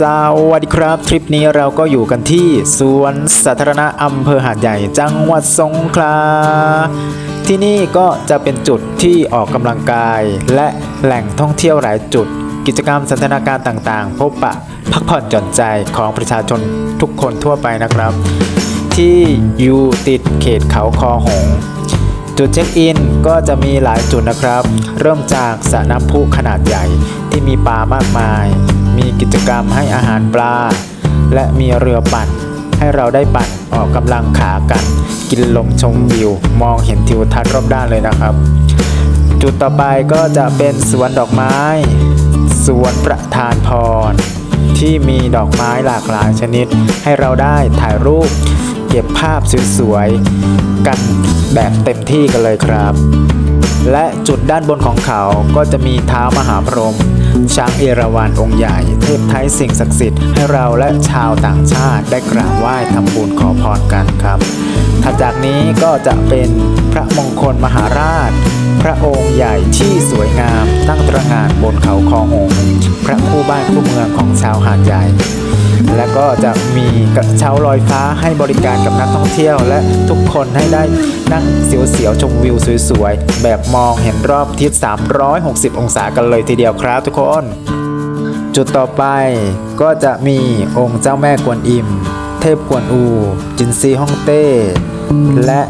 สวัสดีครับ ทริปนี้เราก็อยู่กันที่สวนสาธารณะอำเภอหาดใหญ่จังหวัดสงขลาที่นี่ก็จะเป็นจุดที่ออกกำลังกาย และแหล่งท่องเที่ยวหลายจุด กิจกรรมสันทนาการต่างๆ พบปะพักผ่อนหย่อนใจของประชาชนทุกคนทั่วไปนะครับ ที่อยู่ติดเขตเขาคอหงจุดเช็คอิน ก็จะมีหลายจุดนะครับ เริ่มจากสระน้ำพุขนาดใหญ่ที่มีปลามากมาย มีกิจกรรมให้อาหารปลา และมีเรือปั่น ให้เราได้ปั่นออกกำลังขากัน กินลมชมวิว มองเห็นทิวทัศน์รอบด้านเลยนะครับ จุดต่อไปก็จะเป็นสวนดอกไม้ สวนประธานพรที่มีดอกไม้หลากหลายชนิด ให้เราได้ถ่ายรูป เก็บภาพสวยๆกันแบบเต็มที่กันเลยครับ และจุดด้านบนของเขาก็จะมีเท้ามหาพรหมช้างเอราวัณองค์ใหญ่ เทพไทยสิ่งศักดิ์สิทธิ์ให้เราและชาวต่างชาติได้กราบไหว้ทำบุญขอพรกันครับถัดจากนี้ก็จะเป็นพระมงคลมหาราช พระองค์ใหญ่ที่สวยงามตั้งตระหง่านบนเขาคอหงส์พระคู่บ้านคู่เมืองของชาวหาดใหญ่ และก็จะมีกระเช้าลอยฟ้าให้บริการกับนักท่องเที่ยว และทุกคนให้ได้นั่งเสียวๆชมวิวสวยๆ แบบมองเห็นรอบทิศ 360 องศากันเลยทีเดียวครับทุกคน จุดต่อไปก็จะมีองค์เจ้าแม่กวนอิม เทพกวนอู จินซีฮ่องเต้ และ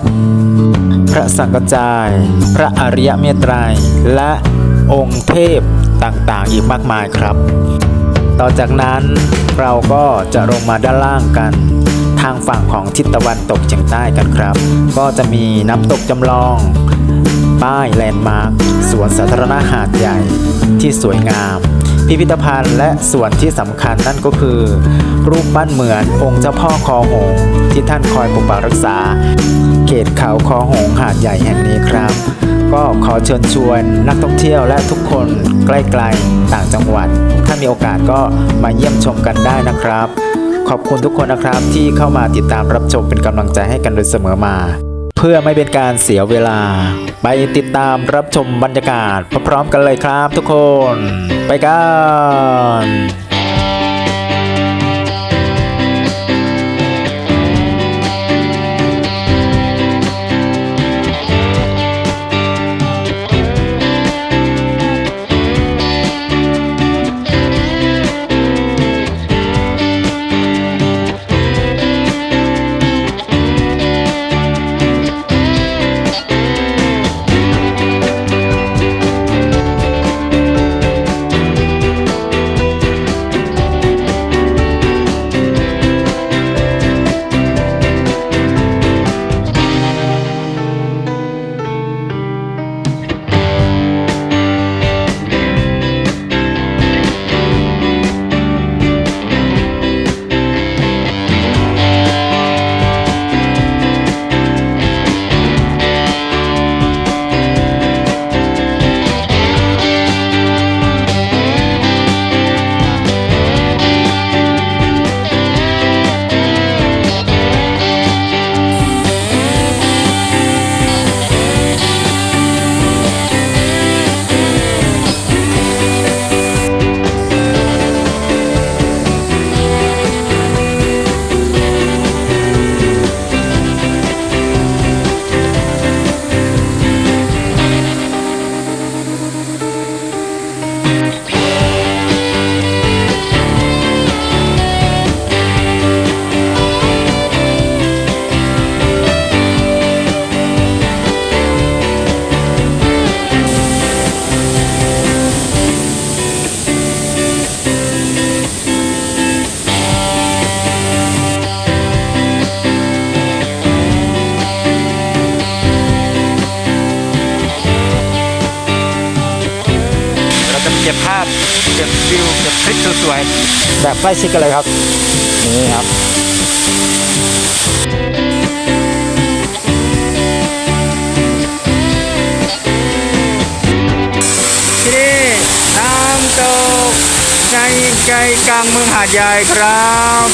พระสังกจาย พระอริยเมตไตรยและองค์เทพต่างๆ อีกมากมายครับ ต่อจากนั้นเราก็จะลงมาด้านล่างกันทางฝั่งของทิศตะวันตกเฉียงใต้กันครับ ก็จะมีน้ำตกจำลอง ป้ายแลนด์มาร์คสวนสาธารณะหาดใหญ่ที่สวยงาม พิพิธภัณฑ์และส่วนที่สำคัญนั่นก็คือ รูปปั้นเหมือนองค์เจ้าพ่อคอหงส์ที่ท่านคอยปกปักรักษา เขตเขาคอหงส์หาดใหญ่แห่งนี้ครับ ก็ขอเชิญชวนนักท่องเที่ยวและทุกคนใกล้ๆต่างจังหวัด ถ้ามีโอกาสก็มาเยี่ยมชมกันได้นะครับ ขอบคุณทุกคนนะครับที่เข้ามาติดตามรับชมเป็นกำลังใจให้กันโดยเสมอมา เพื่อไม่เป็นการเสียเวลา ไปติดตามรับชมบรรยากาศพร้อมๆกันเลยครับทุกคน ไปกัน สวยๆ แบบใกล้ชิดกันเลยครับ นี่ครับ ที่นี่น้ำตกในใจกลางเมืองหาดใหญ่ครับ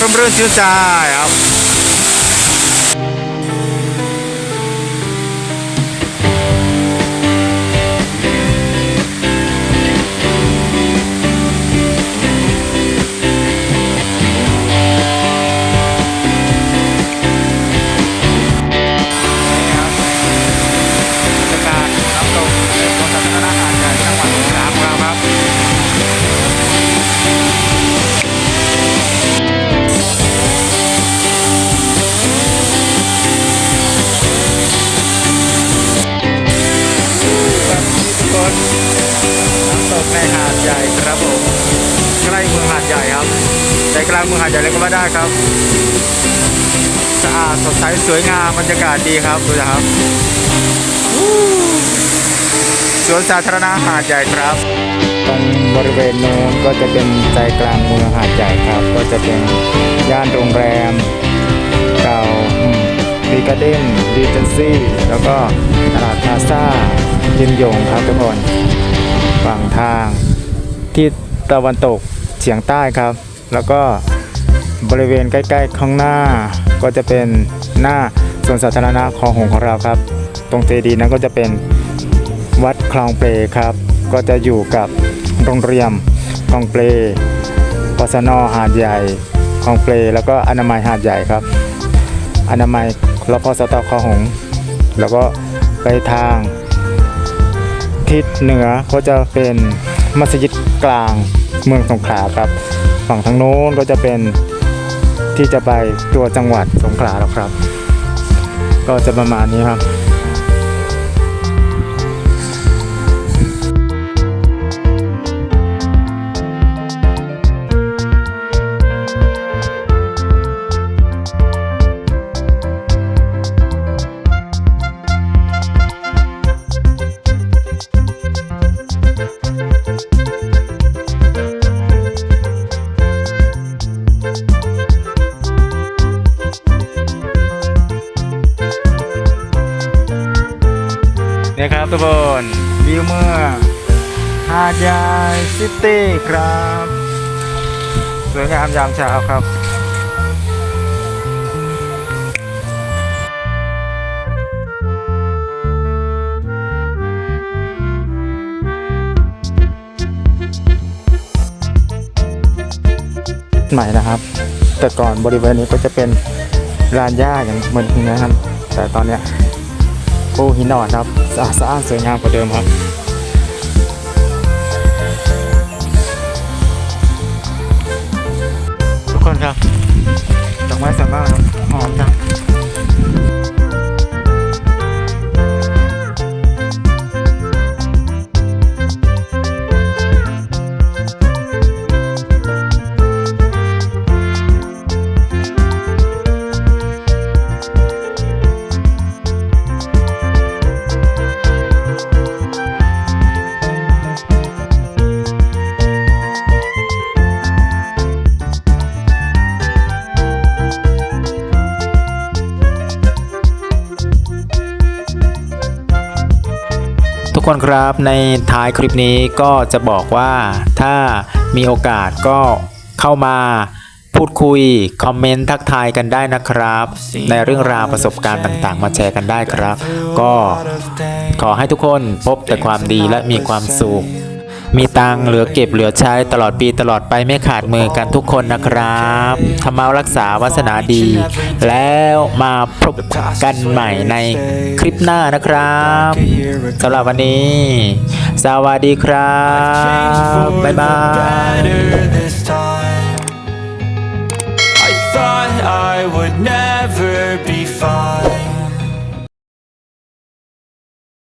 ร่มรื่นชื่นใจครับ มือหาดใหญ่เลยก็ว่าได้ครับ สะอาดสดใสสวยงามบรรยากาศดีครับดูนะครับสวนสาธารณะหาดใหญ่ครับ ตรงบริเวณโน้นก็จะเป็นใจกลางเมืองหาดใหญ่ครับ ก็จะเป็นย่านโรงแรมเก่าบีการ์เด้นดีเจนซี่แล้วก็ตลาดพาซ่ายินยงครับทุกคนฝั่งทางที่ตะวันตกเฉียงใต้ครับ แล้วก็ บริเวณใกล้ๆข้างหน้า ก็จะเป็นหน้าสวนสาธารณะคลองหงของเราครับ ตรงเจดีนั้นก็จะเป็นวัดคลองเปรครับ ก็จะอยู่กับโรงเรียนคลองเปรปสนหาดใหญ่คลองเปรแล้วก็อนามัยหาดใหญ่ครับ อนามัยรพสตคลองหงแล้วก็ไปทางทิศเหนือก็จะเป็นมัสยิดกลางเมืองสงขลาครับ ฝั่งทางโน้นก็จะเป็น ที่จะไปตัวจังหวัดสงขลาแล้วครับ ก็จะประมาณนี้ครับ ครับทุกคนวิวเมืองหาดใหญ่ซิตี้ครับ สวยงามยามเช้าครับใหม่นะครับ แต่ก่อนบริเวณนี้ก็จะเป็นลานหญ้าอย่างเหมือนนี้นะครับ แต่ตอนเนี้ย โอ้หินอ่อนครับสะอาดสวยงามกว่าเดิมครับ กคนครับในท้ายคลิปนี้ก็จะบอกว่าถ้ามีโอกาสก็เข้ามาพูดคุย คอมเมนต์ทักทายกันได้นะครับ ในเรื่องราวประสบการณ์ต่างๆ มาแชร์กันได้ครับ ก็ขอให้ทุกคนพบแต่ความดีและมีความสุขมีตังค์เหลือเก็บเหลือใช้ตลอดปีตลอดไปไม่ขาดมือกันทุกคนนะครับทำมารักษาวาสนาดี แล้วมาพบกันใหม่ในค ลิปหน้านะครับสำหรับวันนี้ สวัสดีครับ บ๊ายบาย this time. I thought I would never be